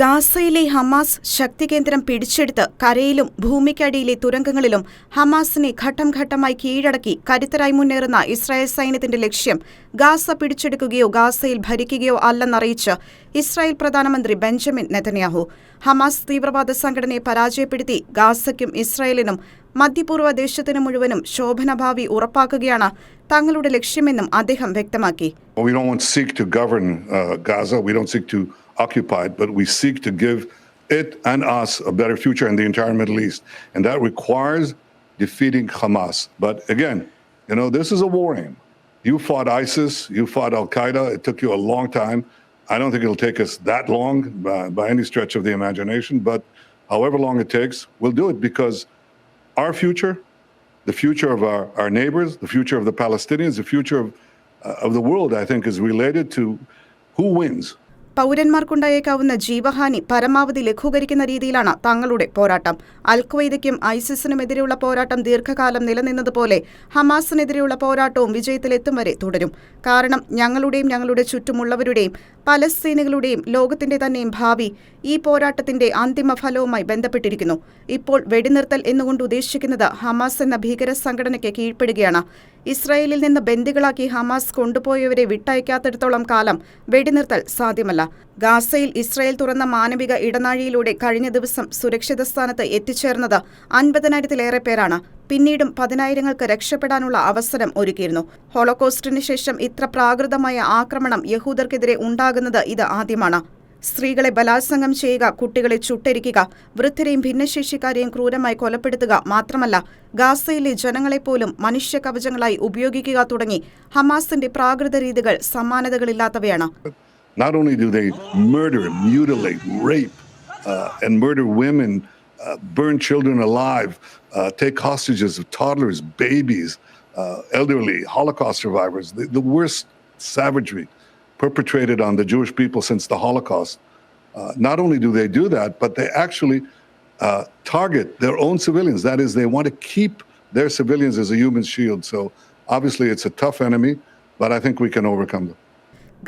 ഗാസയിലെ ഹമാസ് ശക്തികേന്ദ്രം പിടിച്ചെടുത്ത് കരയിലും ഭൂമിക്കടിയിലെ തുരങ്കങ്ങളിലും ഹമാസിനെ ഘട്ടം ഘട്ടമായി കീഴടക്കി കരുത്തരായി മുന്നേറുന്ന ഇസ്രായേൽ സൈന്യത്തിന്റെ ലക്ഷ്യം ഗാസ പിടിച്ചെടുക്കുകയോ ഗാസയിൽ ഭരിക്കുകയോ അല്ലെന്നറിയിച്ച് ഇസ്രായേൽ പ്രധാനമന്ത്രി ബെഞ്ചമിൻ നെതന്യാഹു. ഹമാസ് തീവ്രവാദ സംഘടനയെ പരാജയപ്പെടുത്തി ഗാസയ്ക്കും ഇസ്രായേലിനും മധ്യപൂർവ ദേശത്തിനു മുഴുവനും ശോഭനഭാവി ഉറപ്പാക്കുകയാണ് തങ്ങളുടെ ലക്ഷ്യമെന്നും അദ്ദേഹം വ്യക്തമാക്കി. It, but we seek to give it and us a better future in the entire Middle East. And that requires defeating Hamas. But again, you know, this is a war aim. You fought ISIS, you fought Al Qaeda. It took you a long time. I don't think it'll take us that long by, by any stretch of the imagination, but however long it takes, we'll do it because our future, the future of our, our neighbors, the future of the Palestinians, the future of, uh, of the world, I think, is related to who wins. പൗരന്മാർക്കുണ്ടായേക്കാവുന്ന ജീവഹാനി പരമാവധി ലഘൂകരിക്കുന്ന രീതിയിലാണ് തങ്ങളുടെ പോരാട്ടം. അൽക്വയ്ദയ്ക്കും ഐസിസിനുമെതിരെയുള്ള പോരാട്ടം ദീർഘകാലം നിലനിന്നതുപോലെ ഹമാസിനെതിരെയുള്ള പോരാട്ടവും വിജയത്തിലെത്തും വരെ തുടരും. കാരണം ഞങ്ങളുടെയും ഞങ്ങളുടെ ചുറ്റുമുള്ളവരുടെയും പലസ്തീനുകളുടെയും ലോകത്തിന്റെ തന്നെയും ഭാവി ഈ പോരാട്ടത്തിന്റെ അന്തിമ ഫലവുമായി ബന്ധപ്പെട്ടിരിക്കുന്നു. ഇപ്പോൾ വെടിനിർത്തൽ എന്നുകൊണ്ട് ഉദ്ദേശിക്കുന്നത് ഹമാസ് എന്ന ഭീകര സംഘടനയ്ക്ക് കീഴ്പ്പെടുകയാണ്. ഇസ്രായേലിൽ നിന്ന് ബന്ദികളാക്കി ഹമാസ് കൊണ്ടുപോയവരെ വിട്ടയക്കാത്തിടത്തോളം കാലം വെടിനിർത്തൽ സാധ്യമല്ല. ഗാസയിൽ ഇസ്രായേൽ തുറന്ന മാനവിക ഇടനാഴിയിലൂടെ കഴിഞ്ഞ ദിവസം സുരക്ഷിത സ്ഥാനത്ത് എത്തിച്ചേർന്നത് അൻപതിനായിരത്തിലേറെ പേരാണ്. പിന്നീടും പതിനായിരങ്ങൾക്ക് രക്ഷപ്പെടാനുള്ള അവസരം ഒരുക്കിയിരുന്നു. ഹോളോകോസ്റ്റിന് ശേഷം ഇത്ര പ്രാകൃതമായ ആക്രമണം യഹൂദർക്കെതിരെ ഉണ്ടാകുന്നത് ഇത് ആദ്യമാണ്. സ്ത്രീകളെ ബലാത്സംഗം ചെയ്യുക കുട്ടികളെ ചുട്ടരിക്കുക വൃദ്ധരെയും ഭിന്നശേഷിക്കാരെയും ക്രൂരമായി കൊലപ്പെടുത്തുക മാത്രമല്ല ഗാസയിലെ ജനങ്ങളെപ്പോലും മനുഷ്യ കവചങ്ങളായി ഉപയോഗിക്കുക തുടങ്ങി. ഹമാസിന്റെ പ്രാകൃത രീതികൾ സമാനതകളില്ലാത്തവയാണ്. Not only do they murder, mutilate, rape, uh, and murder women, burn children alive, uh, take hostages of toddlers, babies, uh, elderly, Holocaust survivors, the, the worst savagery perpetrated on the Jewish people since the Holocaust. Uh, not only do they do that, but they actually uh, target their own civilians. That is, they want to keep their civilians as a human shield. So obviously, it's a tough enemy, but I think we can overcome them.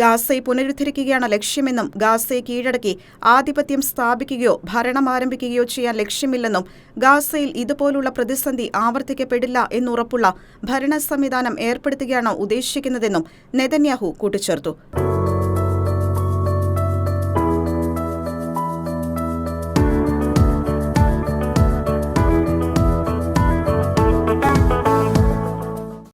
ഗാസയെ പുനരുദ്ധരിക്കുകയാണ് ലക്ഷ്യമെന്നും ഗാസയെ കീഴടക്കി ആധിപത്യം സ്ഥാപിക്കുകയോ ഭരണം ആരംഭിക്കുകയോ ചെയ്യാൻ ലക്ഷ്യമില്ലെന്നും ഗാസയിൽ ഇതുപോലുള്ള പ്രതിസന്ധി ആവർത്തിക്കപ്പെടില്ല എന്നുറപ്പുള്ള ഭരണ സംവിധാനം ഏർപ്പെടുത്തുകയാണ് ഉദ്ദേശിക്കുന്നതെന്നും നെതന്യാഹു കൂട്ടിച്ചേർത്തു.